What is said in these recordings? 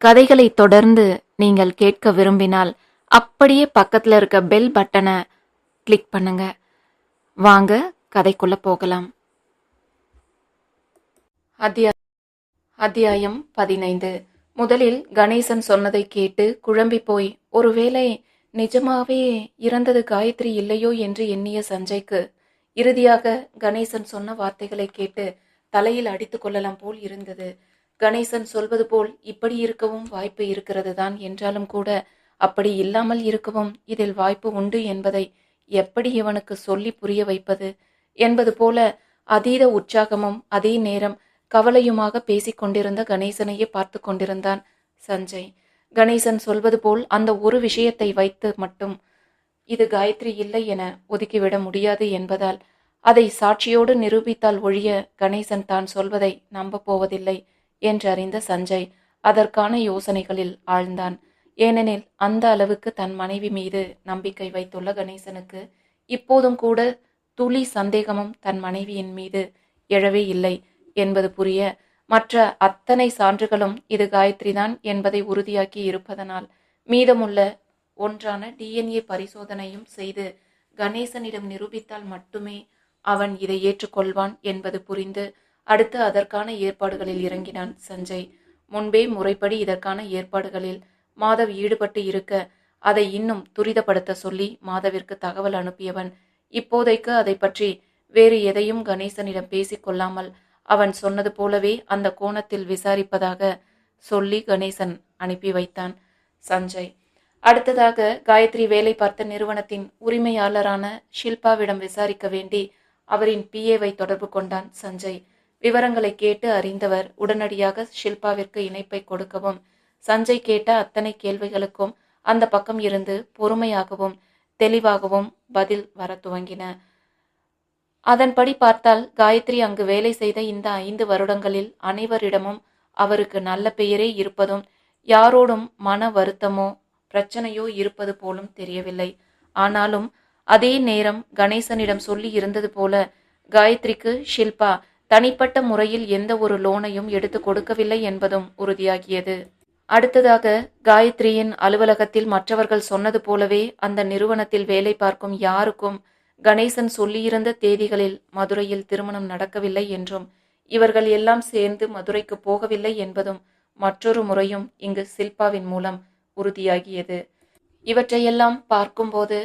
கதைகளை தொடர்ந்து நீங்கள் கேட்க விரும்பினால் அப்படியே பக்கத்தில் இருக்க பெல் பட்டனை கிளிக் பண்ணுங்க. வாங்க கதைக்குள்ள போகலாம். அத்தியா அத்தியாயம் பதினைந்து. முதலில் கணேசன் சொன்னதை கேட்டு குழம்பி போய் ஒருவேளை நிஜமாவே இறந்தது காயத்ரி இல்லையோ என்று எண்ணிய சஞ்சய்க்கு? இறுதியாக கணேசன் சொன்ன வார்த்தைகளை கேட்டு தலையில் அடித்து கொள்ளலாம் போல் இருந்தது. கணேசன் சொல்வது போல் இப்படி இருக்கவும் வாய்ப்பு இருக்கிறது தான் என்றாலும் கூட அப்படி இல்லாமல் இருக்கவும் இதில் வாய்ப்பு உண்டு என்பதை எப்படி இவனுக்கு சொல்லி புரிய வைப்பது? என்பது போல அதீத உற்சாகமும் அதே நேரம் கவலையுமாக பேசிக்கொண்டிருந்த கணேசனையே பார்த்து கொண்டிருந்தான் சஞ்சய். கணேசன் சொல்வது போல் அந்த ஒரு விஷயத்தை வைத்து மட்டும் இது காயத்ரி இல்லை என ஒதுக்கிவிட முடியாது என்பதால் அதை சாட்சியோடு நிரூபித்தால் ஒழிய கணேசன் தான் சொல்வதை நம்பப் போவதில்லை. என்றறிந்த சஞ்சய் அதற்கான யோசனைகளில் ஆழ்ந்தான். ஏனெனில் அந்த அளவுக்கு தன் மனைவி மீது நம்பிக்கை வைத்துள்ள கணேசனுக்கு இப்போதும் கூட துளி சந்தேகமும் தன் மனைவியின் மீது எழவே இல்லை என்பது புரிய மற்ற அத்தனை சான்றுகளும் இது காயத்ரிதான் என்பதை உறுதியாக்கி இருப்பதனால் மீதமுள்ள ஒன்றான டிஎன்ஏ பரிசோதனையும் செய்து கணேசனிடம் நிரூபித்தால் மட்டுமே அவன் இதை ஏற்றுக்கொள்வான் என்பது புரிந்து அடுத்து அதற்கான ஏற்பாடுகளில் இறங்கினான் சஞ்சய். முன்பே முறைப்படி இதற்கான ஏற்பாடுகளில் மாதவ் ஈடுபட்டு இருக்க அதை இன்னும் துரிதப்படுத்த சொல்லி மாதவிற்கு தகவல் அனுப்பியவன். இப்போதைக்கு அதை பற்றி வேறு எதையும் கணேசனிடம் பேசிக்கொள்ளாமல் அவன் சொன்னது போலவே அந்த கோணத்தில் விசாரிப்பதாக சொல்லி கணேசன் அனுப்பி வைத்தான் சஞ்சய். அடுத்ததாக காயத்ரி வேலை பார்த்த நிறுவனத்தின் உரிமையாளரான ஷில்பாவிடம் விசாரிக்க வேண்டி அவரின் பிஏவை தொடர்பு கொண்டான் சஞ்சய். விவரங்களை கேட்டு அறிந்தவர் உடனடியாக ஷில்பாவிற்கு இணைப்பை கொடுக்கவும் சஞ்சய் கேட்ட அத்தனை கேள்விகளுக்கும் அந்த பக்கம் இருந்து பொறுமையாகவும் தெளிவாகவும் பதில் வர துவங்கின. அதன்படி பார்த்தால் காயத்ரி அங்கு வேலை செய்த இந்த ஐந்து வருடங்களில் அனைவரிடமும் அவருக்கு நல்ல பெயரே இருப்பதும் யாரோடும் மன வருத்தமோ பிரச்சனையோ இருப்பது போலும் தெரியவில்லை. ஆனாலும் அதே நேரம் கணேசனிடம் சொல்லி இருந்தது போல காயத்ரிக்கு ஷில்பா தனிப்பட்ட முறையில் எந்த ஒரு லோனையும் எடுத்து கொடுக்கவில்லை என்பதும் உறுதியாகியது. அடுத்ததாக காயத்ரியின் அலுவலகத்தில் மற்றவர்கள் சொன்னது போலவே அந்த நிறுவனத்தில் வேலை பார்க்கும் யாருக்கும் கணேசன் சொல்லியிருந்த தேதிகளில் மதுரையில் திருமணம் நடக்கவில்லை என்றும் இவர்கள் எல்லாம் சேர்ந்து மதுரைக்கு போகவில்லை என்பதும் மற்றொரு முறையும் இங்கு சில்பாவின் மூலம் உறுதியாகியது. இவற்றையெல்லாம் பார்க்கும்போது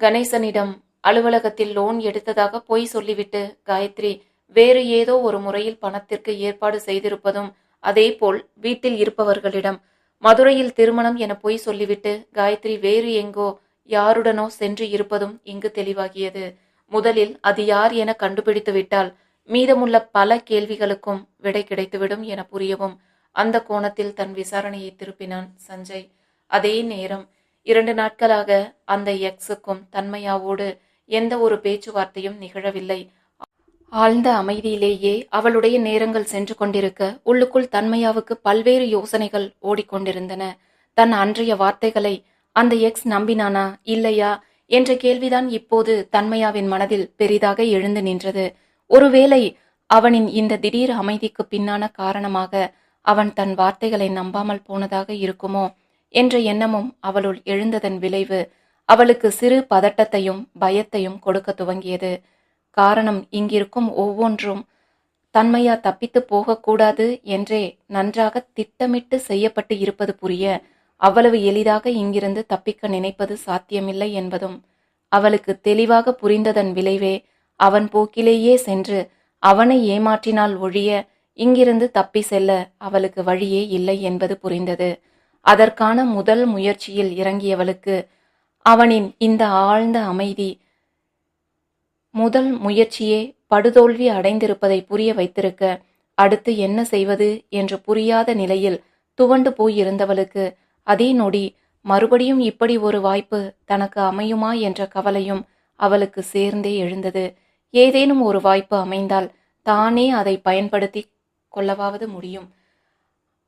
கணேசனிடம் அலுவலகத்தில் லோன் எடுத்ததாக பொய் சொல்லிவிட்டு காயத்ரி வேறு ஏதோ ஒரு முறையில் பணத்திற்கு ஏற்பாடு செய்திருப்பதும் அதேபோல் வீட்டில் இருப்பவர்களிடம். மதுரையில் திருமணம் என பொய் சொல்லிவிட்டு காயத்ரி வேறு எங்கோ யாருடனோ சென்று இருப்பதும் இங்கு தெளிவாகியது. முதலில் அது யார் என கண்டுபிடித்து விட்டால் மீதமுள்ள பல கேள்விகளுக்கும் விடை கிடைத்துவிடும் என புரியவும் அந்த கோணத்தில் தன் விசாரணையை திருப்பினான் சஞ்சய். அதே நேரம் இரண்டு நாட்களாக அந்த எக்ஸுக்கும் தன்மையாவோடு எந்த ஒரு பேச்சுவார்த்தையும் நிகழவில்லை. ஆழ்ந்த அமைதியிலேயே அவளுடைய நேரங்கள் சென்று கொண்டிருக்க உள்ளுக்குள் தன்மையாவுக்கு பல்வேறு யோசனைகள் ஓடிக்கொண்டிருந்தன. தன் அன்றைய வார்த்தைகளை அந்த எக்ஸ் நம்பினானா இல்லையா? என்ற கேள்விதான் இப்போது தன்மையாவின் மனதில் பெரிதாக எழுந்து நின்றது. ஒருவேளை அவனின் இந்த திடீர் அமைதிக்கு பின்னான காரணமாக அவன் தன் வார்த்தைகளை நம்பாமல் போனதாக இருக்குமோ என்ற எண்ணமும் அவளுள் எழுந்ததன் விளைவு அவளுக்கு சிறு பதட்டத்தையும் பயத்தையும் கொடுக்க துவங்கியது. காரணம் இங்கிருக்கும் ஒவ்வொன்றும். தன்மையா தப்பித்து போகக்கூடாது என்றே நன்றாக திட்டமிட்டு செய்யப்பட்டு இருப்பது புரிய அவ்வளவு எளிதாக இங்கிருந்து தப்பிக்க நினைப்பது சாத்தியமில்லை என்பதும் அவளுக்கு தெளிவாக புரிந்ததன் விளைவே அவன் போக்கிலேயே சென்று அவனை ஏமாற்றினால் ஒழிய இங்கிருந்து தப்பி செல்ல அவளுக்கு வழியே இல்லை என்பது புரிந்தது. அதற்கான முதல் முயற்சியில் இறங்கியவளுக்கு அவனின் இந்த ஆழ்ந்த அமைதி முதல் முயற்சியே படுதோல்வி அடைந்திருப்பதை புரிய வைத்திருக்க அடுத்து என்ன செய்வது என்று புரியாத நிலையில் துவண்டு போயிருந்தவளுக்கு அதே நொடி மறுபடியும் இப்படி ஒரு வாய்ப்பு தனக்கு அமையுமா என்ற கவலையும் அவளுக்கு சேர்ந்தே எழுந்தது. ஏதேனும் ஒரு வாய்ப்பு அமைந்தால் தானே அதை பயன்படுத்தி கொள்ளவாவது முடியும்.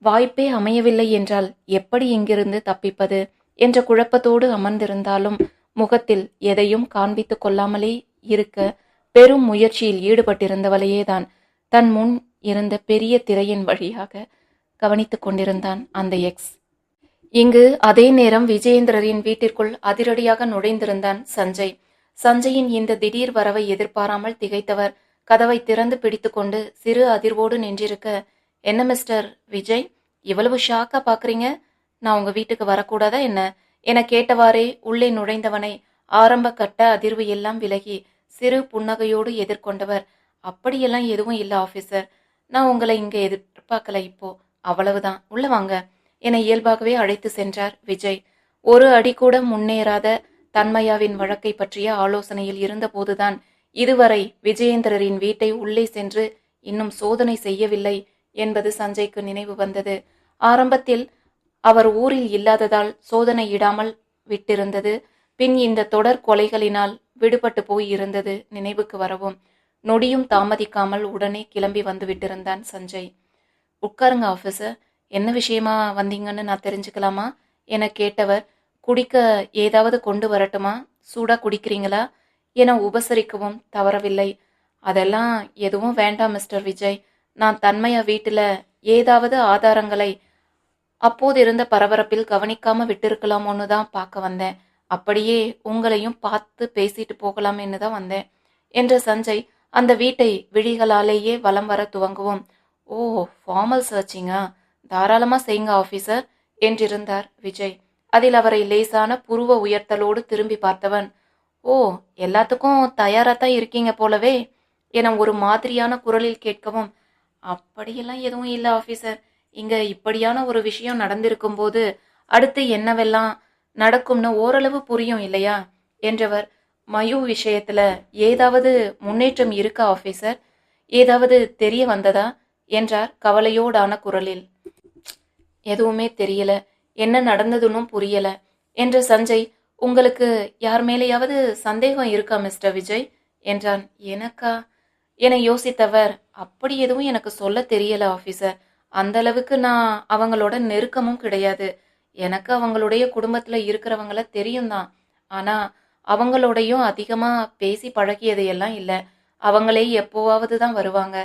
வாய்ப்பே அமையவில்லை என்றால் எப்படி இங்கிருந்து தப்பிப்பது? என்ற குழப்பத்தோடு அமர்ந்திருந்தாலும் முகத்தில் எதையும் காண்பித்துக் கொள்ளாமலே இருக்க பெரும் முயற்சியில் ஈடுபட்டிருந்தவளையேதான். தன் முன் இருந்த பெரிய திரையின் வழியாக கவனித்துக் கொண்டிருந்தான் அந்த எக்ஸ். இங்கு அதே நேரம் விஜயேந்திரரின் வீட்டிற்குள் அதிரடியாக நுழைந்திருந்தான் சஞ்சய். சஞ்சயின் இந்த திடீர் வரவை எதிர்பாராமல் திகைத்தவர். கதவை திறந்து பிடித்துக்கொண்டு சிறு அதிர்வோடு நின்றிருக்க என்ன மிஸ்டர் விஜய் இவ்வளவு ஷாக்கா பாக்குறீங்க? நான் உங்க வீட்டுக்கு வரக்கூடாதா என்ன? என கேட்டவாறே உள்ளே நுழைந்தவனை ஆரம்ப கட்ட அதிர்வு எல்லாம் விலகி சிறு புன்னகையோடு எதிர்கொண்டவர். அப்படியெல்லாம் எதுவும் இல்ல ஆபீசர் நான் உங்களை இங்க எதிர்பார்க்கல இப்போ. அவ்வளவுதான். உள்ள வாங்க. என இயல்பாகவே அழைத்து சென்றார் விஜய். ஒரு அடி கூட முன்னேறாத தன்மையாவின் வழக்கை பற்றிய ஆலோசனையில் இருந்தபோதுதான் இதுவரை விஜயேந்திரரின் வீட்டை உள்ளே சென்று இன்னும் சோதனை செய்யவில்லை என்பது சஞ்சய்க்கு நினைவு வந்தது. ஆரம்பத்தில் அவர் ஊரில் இல்லாததால் சோதனை இடாமல் விட்டிருந்தது. பின் இந்த தொடர் கொலைகளினால் விடுபட்டு போய் இருந்தது நினைவுக்கு வரவும். நொடியும் தாமதிக்காமல் உடனே கிளம்பி வந்து விட்டிருந்தான் சஞ்சய். உட்காருங்க ஆஃபீஸர் என்ன விஷயமா வந்தீங்கன்னு நான் தெரிஞ்சுக்கலாமா? என கேட்டவர். குடிக்க ஏதாவது கொண்டு வரட்டுமா? சூடா குடிக்கிறீங்களா? என உபசரிக்கவும் தவறவில்லை. அதெல்லாம் எதுவும் வேண்டாம் மிஸ்டர் விஜய். நான் தன்மையா வீட்டில் ஏதாவது ஆதாரங்களை அப்போது இருந்த பரபரப்பில் கவனிக்காம விட்டிருக்கலாமோன்னு தான் பார்க்க வந்தேன். அப்படியே உங்களையும் பார்த்து பேசிட்டு போகலாம்னு தான் வந்தேன். என்ற சஞ்சய் அந்த வீட்டை விழிகளாலேயே வலம் வர துவங்குவோம். ஓ ஃபார்மல் சர்ச்சிங்கா தாராளமா செய்யுங்க ஆபீசர் என்றிருந்தார் விஜய். அதில் அவரை லேசான புருவ உயர்த்தலோடு திரும்பி பார்த்தவன் ஓ எல்லாத்துக்கும் தயாரா தான் இருக்கீங்க போலவே என ஒரு மாதிரியான குரலில் கேட்கவும் அப்படியெல்லாம் எதுவும் இல்லை ஆபீசர் இங்க இப்படியான ஒரு விஷயம் நடந்திருக்கும் போது அடுத்து என்னவெல்லாம் நடக்கும்னு ஓரளவு புரியும் இல்லையா? என்றவர் மயு விஷயத்துல ஏதாவது முன்னேற்றம் இருக்கா ஆபீசர் ஏதாவது தெரிய வந்ததா? என்றார் கவலையோடான குரலில். எதுவுமே தெரியல. என்ன நடந்ததுன்னும் புரியல. என்ற சஞ்சய் உங்களுக்கு யார் மேலேயாவது சந்தேகம் இருக்கா மிஸ்டர் விஜய்? என்றான். எனக்கா? என யோசித்தவர் அப்படி எதுவும் எனக்கு சொல்ல தெரியல ஆபீசர் அந்த அளவுக்கு நான் அவங்களோட நெருக்கமும் கிடையாது. எனக்கு அவங்களுடைய குடும்பத்தில் இருக்கிறவங்கள தெரியும் தான் ஆனால் அவங்களோடையும் அதிகமாக பேசி பழகியது எல்லாம் அவங்களே எப்போவாவது தான் வருவாங்க.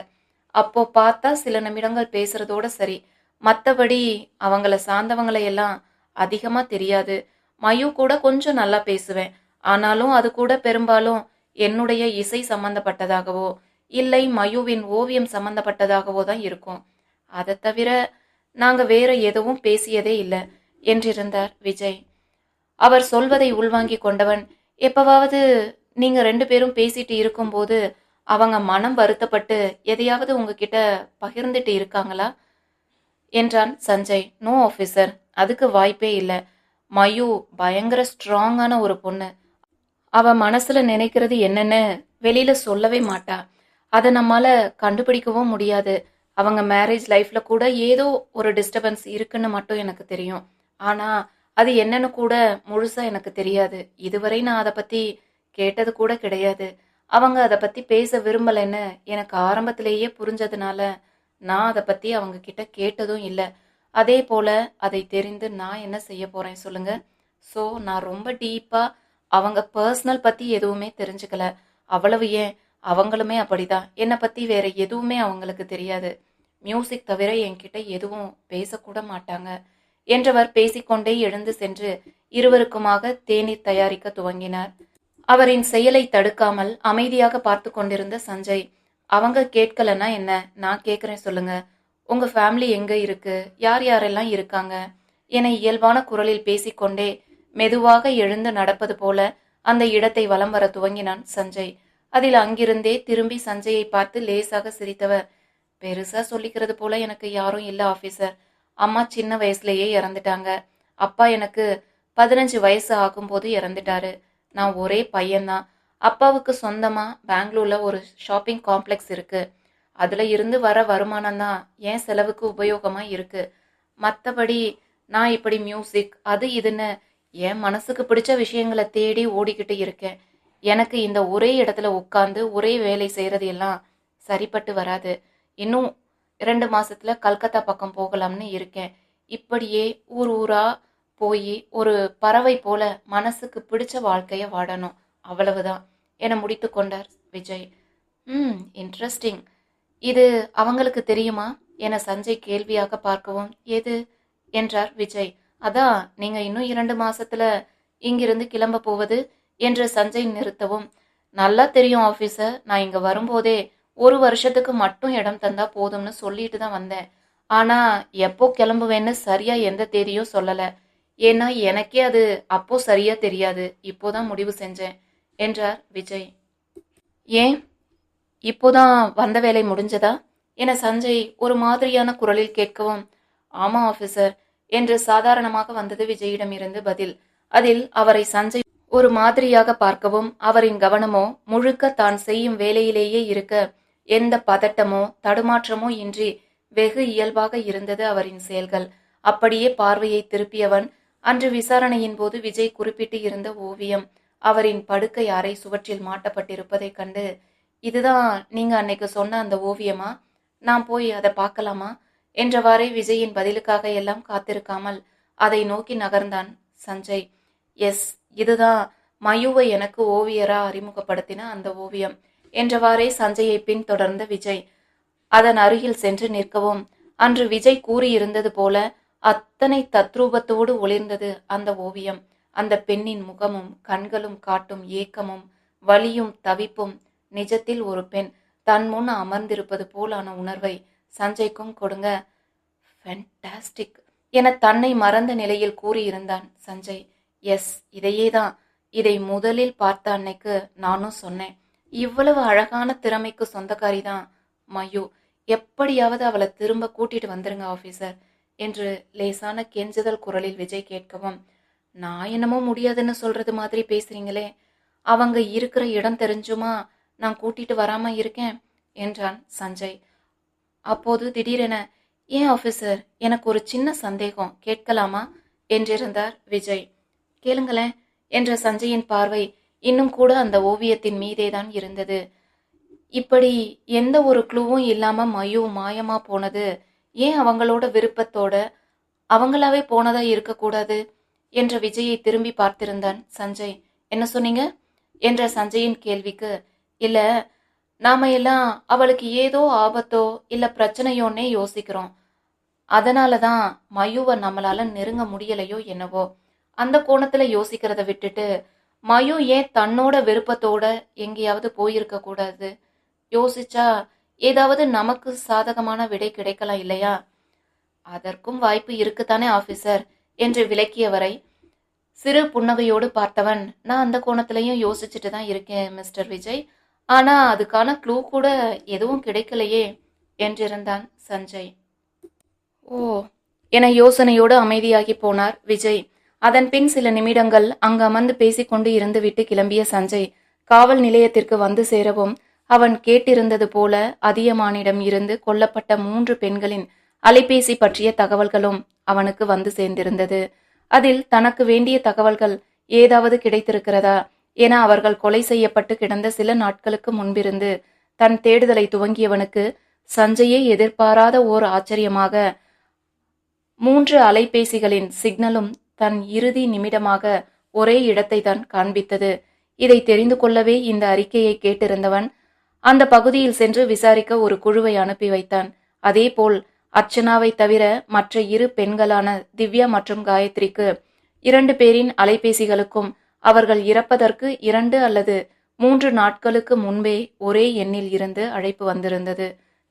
அப்போ பார்த்தா சில நிமிடங்கள் பேசுறதோட சரி. மற்றபடி அவங்கள சார்ந்தவங்களையெல்லாம் எல்லாம் தெரியாது. மயு கூட கொஞ்சம் நல்லா பேசுவேன். ஆனாலும் அது கூட பெரும்பாலும் என்னுடைய இசை சம்பந்தப்பட்டதாகவோ இல்லை மயுவின் ஓவியம் சம்பந்தப்பட்டதாகவோ தான் இருக்கும். அதை தவிர நாங்கள் வேற எதுவும் பேசியதே இல்லை. என்றிருந்தார் விஜய். அவர் சொல்வதை உள்வாங்கிக் கொண்டவன் எப்பவாவது நீங்க ரெண்டு பேரும் பேசிட்டு இருக்கும்போது அவங்க மனம் வருத்தப்பட்டு எதையாவது உங்ககிட்ட பகிர்ந்துட்டு இருக்காங்களா? என்றான் சஞ்சய். நோ ஆஃபீஸர் அதுக்கு வாய்ப்பே இல்லை. மயு பயங்கர ஸ்ட்ராங்கான ஒரு பொண்ணு. அவ மனசுல நினைக்கிறது என்னன்னு வெளியில சொல்லவே மாட்டா. அதை நம்மால கண்டுபிடிக்கவும் முடியாது. அவங்க மேரேஜ் லைஃப்ல கூட ஏதோ ஒரு டிஸ்டர்பன்ஸ் இருக்குன்னு மட்டும் எனக்கு தெரியும். ஆனா அது என்னன்னு கூட முழுசா எனக்கு தெரியாது. இதுவரை நான் அதை பத்தி கேட்டது கூட கிடையாது. அவங்க அதை பத்தி பேச விரும்பலைன்னு எனக்கு ஆரம்பத்திலேயே புரிஞ்சதுனால நான் அதை பத்தி அவங்க கிட்ட கேட்டதும் இல்லை. அதே போல அதை தெரிந்து நான் என்ன செய்ய போறேன் சொல்லுங்க. ஸோ நான் ரொம்ப டீப்பா அவங்க பர்சனல் பத்தி எதுவுமே தெரிஞ்சுக்கல. அவ்வளவு ஏன்? அவங்களுமே அப்படிதான். என்னை பத்தி வேற எதுவுமே அவங்களுக்கு தெரியாது. மியூசிக் தவிர என்கிட்ட எதுவும் பேசக்கூட மாட்டாங்க. என்றவர் பேசிக்கொண்டே எழுந்து சென்று இருவருக்குமாக தேநீர் தயாரிக்க துவங்கினார். அவரின் செயலை தடுக்காமல் அமைதியாக பார்த்து கொண்டிருந்த சஞ்சய் அவங்க கேட்கலன்னா என்ன? நான் கேட்குறேன் சொல்லுங்க. உங்க ஃபேமிலி எங்க இருக்கு? யார் யாரெல்லாம் இருக்காங்க? என இயல்பான குரலில் பேசிக்கொண்டே மெதுவாக எழுந்து நடப்பது போல அந்த இடத்தை வலம் வர துவங்கினான் சஞ்சய். அதில் அங்கிருந்தே திரும்பி சஞ்சயை பார்த்து லேசாக சிரித்தவர் பெருசா சொல்லிக்கிறது போல எனக்கு யாரும் இல்ல ஆபீசர் அம்மா சின்ன வயசுலயே இறந்துட்டாங்க. அப்பா எனக்கு பதினஞ்சு வயசு ஆகும்போது இறந்துட்டாரு. நான் ஒரே பையன்தான். அப்பாவுக்கு சொந்தமா பெங்களூர்ல ஒரு ஷாப்பிங் காம்ப்ளெக்ஸ் இருக்கு. அதுல இருந்து வர வருமானம் தான் என் செலவுக்கு உபயோகமா இருக்கு. மற்றபடி நான் இப்படி மியூசிக் அது இதுன்னு என் மனசுக்கு பிடிச்ச விஷயங்களை தேடி ஓடிக்கிட்டு இருக்கேன். எனக்கு இந்த ஒரே இடத்துல உட்காந்து ஒரே வேலை செய்கிறது எல்லாம் சரிப்பட்டு வராது. இன்னும் இரண்டு மாசத்துல கல்கத்தா பக்கம் போகலாம்னு இருக்கேன். இப்படியே ஊர் ஊரா போய் ஒரு பறவை போல மனசுக்கு பிடிச்ச வாழ்க்கைய வாடணும். அவ்வளவுதான். என முடித்து கொண்டார் விஜய். ம் இன்ட்ரெஸ்டிங் இது அவங்களுக்கு தெரியுமா? என சஞ்சய் கேள்வியாக பார்க்கவும் எது? என்றார் விஜய். அதான் நீங்க இன்னும் இரண்டு மாசத்துல இங்கிருந்து கிளம்ப போவது? என்று சஞ்சய் நிறுத்தவும் நல்லா தெரியும் ஆபீசர். நான் இங்க வரும்போதே ஒரு வருஷத்துக்கு மட்டும் இடம் தந்தா போதும்னு சொல்லிட்டு தான் வந்தேன். ஆனா எப்போ கிளம்புவேன்னு சரியா எந்த தேதியும் சொல்லல. ஏன்னா எனக்கே அது அப்போ சரியா தெரியாது. இப்போதான் முடிவு செஞ்சேன் என்றார் விஜய். ஏன்? இப்போதான் வந்த வேலை முடிஞ்சதா? என சஞ்சய் ஒரு மாதிரியான குரலில் கேட்கவும் ஆமா ஆபீசர் என்று சாதாரணமாக வந்தது விஜயிடமிருந்து பதில். அதில் அவரை சஞ்சய் ஒரு மாதிரியாக பார்க்கவும் அவரின் கவனமோ முழுக்க தான் செய்யும் வேலையிலேயே இருக்க எந்த பதட்டமோ தடுமாற்றமோ இன்றி வெகு இயல்பாக இருந்தது அவரின் செயல்கள். அப்படியே பார்வையை திருப்பியவன் அன்று விசாரணையின் போது விஜய் குறிப்பிட்டு இருந்த ஓவியம் அவரின் படுக்கை அறை சுவற்றில் மாட்டப்பட்டிருப்பதைக் கண்டு இதுதான் நீங்க அன்னைக்கு சொன்ன அந்த ஓவியமா? நான் போய் அதை பார்க்கலாமா? என்றவாறே விஜயின் பதிலுக்காக எல்லாம் காத்திருக்காமல் அதை நோக்கி நகர்ந்தான் சஞ்சய். எஸ் இதுதான் மயுவை எனக்கு ஓவியரா அறிமுகப்படுத்தின அந்த ஓவியம். என்றவாறே சஞ்சயை பின்தொடர்ந்த விஜய். அதன் அருகில் சென்று நிற்கவும் அன்று விஜய் கூறியிருந்தது போல அத்தனை தத்ரூபத்தோடு ஒளிர்ந்தது அந்த ஓவியம். அந்த பெண்ணின் முகமும் கண்களும் காட்டும் ஏக்கமும் வலியும் தவிப்பும் நிஜத்தில் ஒரு பெண். தன் முன் அமர்ந்திருப்பது போலான உணர்வை சஞ்சய்க்கும் கொடுங்க. ஃபென்டாஸ்டிக் என தன்னை மறந்த நிலையில் கூறியிருந்தான் சஞ்சய். எஸ் இதையே தான் இதை முதலில் பார்த்த அன்னைக்கு நானும் சொன்னேன். இவ்வளவு அழகான திறமைக்கு சொந்தக்காரி தான் மயு. எப்படியாவது அவளை திரும்ப கூட்டிட்டு வந்துருங்க ஆபீசர் என்று லேசான கெஞ்சுதல் குரலில் விஜய் கேட்கவும் நான் என்னமோ முடியாதுன்னு சொல்றது மாதிரி பேசுறீங்களே. அவங்க இருக்கிற இடம் தெரிஞ்சுமா? நான் கூட்டிட்டு வராம இருக்கேன் என்றான் சஞ்சய். அப்போது திடீரென ஏன் ஆபீசர் எனக்கு ஒரு சின்ன சந்தேகம் கேட்கலாமா? என்றிருந்தார் விஜய். கேளுங்களேன் என்ற சஞ்சயின் பார்வை இன்னும் கூட அந்த ஓவியத்தின் மீதேதான் இருந்தது. இப்படி எந்த ஒரு க்ளூவும் இல்லாம மயு மாயமா போனது. ஏன் அவங்களோட விருப்பத்தோட அவங்களாவே போனதா இருக்கக்கூடாது என்ற விஜயை திரும்பி பார்த்திருந்தான் சஞ்சய். என்ன சொன்னீங்க? என்ற சஞ்சயின் கேள்விக்கு. இல்ல நாம எல்லாம் அவளுக்கு ஏதோ ஆபத்தோ இல்ல பிரச்சனையோன்னே யோசிக்கிறோம். அதனால தான் மயுவை நம்மளால நெருங்க முடியலையோ என்னவோ. அந்த கோணத்துல யோசிக்கிறத விட்டுட்டு மயு ஏன் தன்னோட விருப்பத்தோட எங்கேயாவது போயிருக்க கூடாது. யோசிச்சா ஏதாவது நமக்கு சாதகமான விடை கிடைக்கலாம் இல்லையா? அதற்கும் வாய்ப்பு இருக்குத்தானே ஆபீசர்? என்று விளக்கியவரை சிறு புன்னகையோடு பார்த்தவன் நான் அந்த கோணத்திலையும் யோசிச்சுட்டு தான் இருக்கேன் மிஸ்டர் விஜய். ஆனா அதுக்கான க்ளூ கூட எதுவும் கிடைக்கலையே என்றிருந்தான் சஞ்சய். ஓ என யோசனையோடு அமைதியாகி போனார் விஜய். அதன் பின் சில நிமிடங்கள் அங்கு அமர்ந்து பேசிக்கொண்டு இருந்துவிட்டு கிளம்பிய சஞ்சய் காவல் நிலையத்திற்கு வந்து சேரவும் அவன் கேட்டிருந்தது போல அதியமானிடம் இருந்து கொல்லப்பட்ட மூன்று பெண்களின் அலைபேசி பற்றிய தகவல்களும் அவனுக்கு வந்து சேர்ந்திருந்தது. அதில் தனக்கு வேண்டிய தகவல்கள் ஏதாவது கிடைத்திருக்கிறதா என அவர்கள் கொலை செய்யப்பட்டு கிடந்த சில நாட்களுக்கு முன்பிருந்து தன் தேடுதலை துவங்கியவனுக்கு சஞ்சயே எதிர்பாராத ஓர் ஆச்சரியமாக மூன்று அலைபேசிகளின் சிக்னலும் தன் இறுதி நிமிடமாக ஒரே இடத்தை தான் காண்பித்தது. இதை தெரிந்து கொள்ளவே இந்த அறிக்கையை கேட்டிருந்தவன் அந்த பகுதியில் சென்று விசாரிக்க ஒரு குழுவை அனுப்பி வைத்தான். அதேபோல் அர்ச்சனாவை தவிர மற்ற இரு பெண்களான திவ்யா மற்றும் காயத்ரிக்கு இரண்டு பேரின் அலைபேசிகளுக்கும் அவர்கள் இறப்பதற்கு இரண்டு அல்லது மூன்று நாட்களுக்கு முன்பே ஒரே எண்ணில் இருந்து அழைப்பு வந்திருந்தது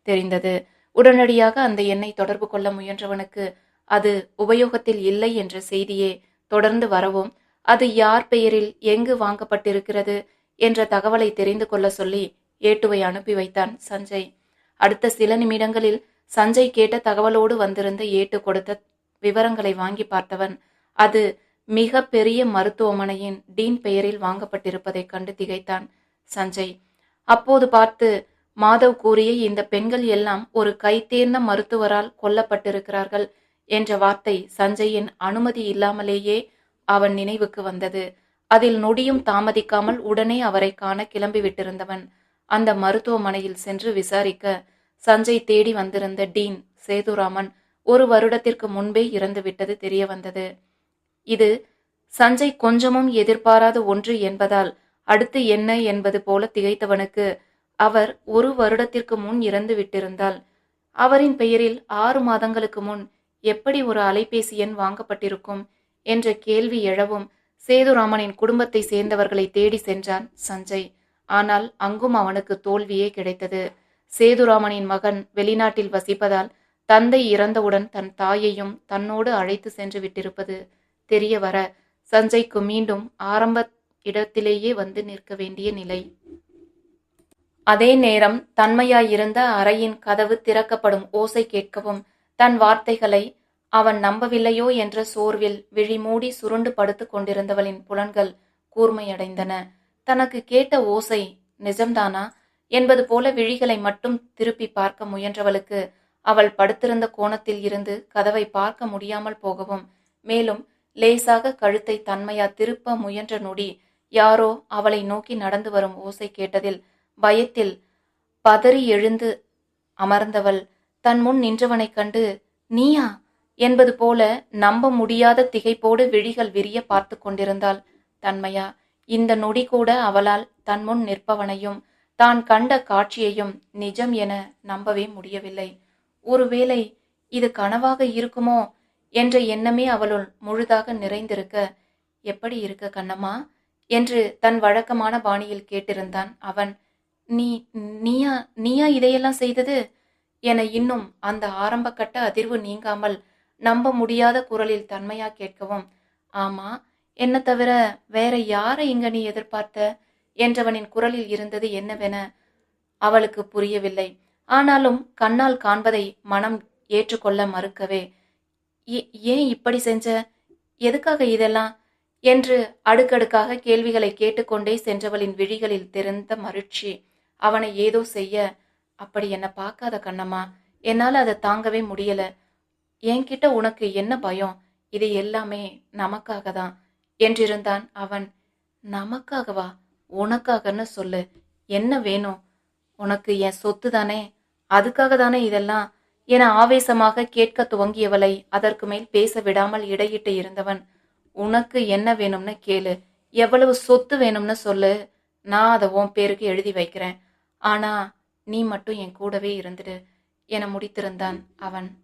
தெரிந்தது. உடனடியாக அந்த எண்ணை தொடர்பு கொள்ள முயன்றவனுக்கு அது உபயோகத்தில் இல்லை என்ற செய்தியே தொடர்ந்து வரவும் அது யார் பெயரில் எங்கு வாங்கப்பட்டிருக்கிறது என்ற தகவலை தெரிந்து கொள்ள சொல்லி ஏட்டுவை அனுப்பி வைத்தான் சஞ்சய். அடுத்த சில நிமிடங்களில் சஞ்சய் கேட்ட தகவலோடு வந்திருந்த ஏட்டு கொடுத்த விவரங்களை வாங்கி பார்த்தவன் அது மிக பெரிய மருத்துவமனையின் டீன் பெயரில் வாங்கப்பட்டிருப்பதைக் கண்டு திகைத்தான் சஞ்சய். அப்போது பார்த்து மாதவ் கூறிய இந்த பெண்கள் எல்லாம் ஒரு கைத்தேர்ந்த மருத்துவரால் கொல்லப்பட்டிருக்கிறார்கள். என்ற வார்த்தை சஞ்சயின் அனுமதி இல்லாமலேயே அவன் நினைவுக்கு வந்தது. அதில் நொடியும் தாமதிக்காமல் உடனே அவரை காண கிளம்பி விட்டிருந்தவன் அந்த மருத்துவமனையில் சென்று விசாரிக்க சஞ்சய் தேடி வந்திருந்த டீன் சேதுராமன் ஒரு வருடத்திற்கு முன்பே இறந்துவிட்டது தெரிய வந்தது. இது சஞ்சய் கொஞ்சமும் எதிர்பாராத ஒன்று என்பதால் அடுத்து என்ன என்பது போல திகைத்தவனுக்கு அவர் ஒரு வருடத்திற்கு முன் இறந்து விட்டிருந்தால். அவரின் பெயரில் ஆறு மாதங்களுக்கு முன் எப்படி ஒரு அலைபேசி எண் வாங்கப்பட்டிருக்கும்? என்ற கேள்வி எழவும் சேதுராமனின் குடும்பத்தை சேர்ந்தவர்களை தேடி சென்றான் சஞ்சய். ஆனால் அங்கும் அவனுக்கு தோல்வியே கிடைத்தது. சேதுராமனின் மகன் வெளிநாட்டில் வசிப்பதால் தந்தை இறந்தவுடன் தன் தாயையும் தன்னோடு அழைத்து சென்று விட்டிருப்பது தெரிய வர சஞ்சய்க்கு மீண்டும் ஆரம்ப இடத்திலேயே வந்து நிற்க வேண்டிய நிலை. அதே நேரம் தன்மையாயிருந்த அறையின் கதவு திறக்கப்படும் ஓசை கேட்கவும் தன் வார்த்தைகளை அவன் நம்பவில்லையோ என்ற சோர்வில் விழிமூடி சுருண்டு படுத்துக் கொண்டிருந்தவளின் புலன்கள் கூர்மையடைந்தன. தனக்கு கேட்ட ஓசை நிஜம்தானா? என்பது போல விழிகளை மட்டும் திருப்பி பார்க்க முயன்றவளுக்கு அவள் படுத்திருந்த கோணத்தில் இருந்து கதவை பார்க்க முடியாமல் போகவும் மேலும் லேசாக கழுத்தை தன்மையா திருப்ப முயன்ற நொடி யாரோ அவளை நோக்கி நடந்து வரும் ஓசை கேட்டதில் பயத்தில் பதறி எழுந்து அமர்ந்தவள் தன் முன் நின்றவனைக் கண்டு நீயா என்பது போல நம்ப முடியாத திகைப்போடு விழிகள் விரிய பார்த்து கொண்டிருந்தாள் தன்மையா. இந்த நொடி கூட அவளால் தன் முன் நிற்பவனையும் தான் கண்ட காட்சியையும் நிஜம் என நம்பவே முடியவில்லை. ஒருவேளை இது கனவாக இருக்குமோ என்ற எண்ணமே அவளுள் முழுதாக நிறைந்திருக்க எப்படி இருக்க கண்ணம்மா என்று தன் வழக்கமான பாணியில் கேட்டிருந்தான் அவன். நீ நீயா நீயா இதையெல்லாம் செய்தது? என இன்னும் அந்த ஆரம்பக்கட்ட அதிர்வு நீங்காமல் நம்ப முடியாத குரலில் தன்மையா கேட்கவும் ஆமா என்ன தவிர வேற யாரை இங்க நீ எதிர்பார்த்த? என்றவனின் குரலில் இருந்தது என்னவென அவளுக்கு புரியவில்லை. ஆனாலும் கண்ணால் காண்பதை மனம் ஏற்றுக்கொள்ள மறுக்கவே "ஏ- ஏன் இப்படி செஞ்ச? எதுக்காக இதெல்லாம்? என்று அடுக்கடுக்காக கேள்விகளை கேட்டுக்கொண்டே சென்றவளின் விழிகளில் தெரிந்த மகிழ்ச்சி அவனை ஏதோ செய்ய அப்படி என்ன பார்க்காத கண்ணம்மா என்னால அதை தாங்கவே முடியல. என்கிட்ட உனக்கு என்ன பயம்? இது எல்லாமே நமக்காக தான் என்றிருந்தான் அவன். நமக்காகவா? உனக்காகன்னு சொல்லு. என்ன வேணும்? உனக்கு என் சொத்து தானே அதுக்காக தானே இதெல்லாம்? என ஆவேசமாக கேட்க துவங்கியவளை அதற்கு மேல் பேச விடாமல் இடையிட்டு இருந்தவன். உனக்கு என்ன வேணும்னு கேளு. எவ்வளவு சொத்து வேணும்னு சொல்லு. நான் அதை உன் பேருக்கு எழுதி வைக்கிறேன். ஆனா நீ மட்டும் என் கூடவே இருந்துடு என முடித்திருந்தான் அவன்.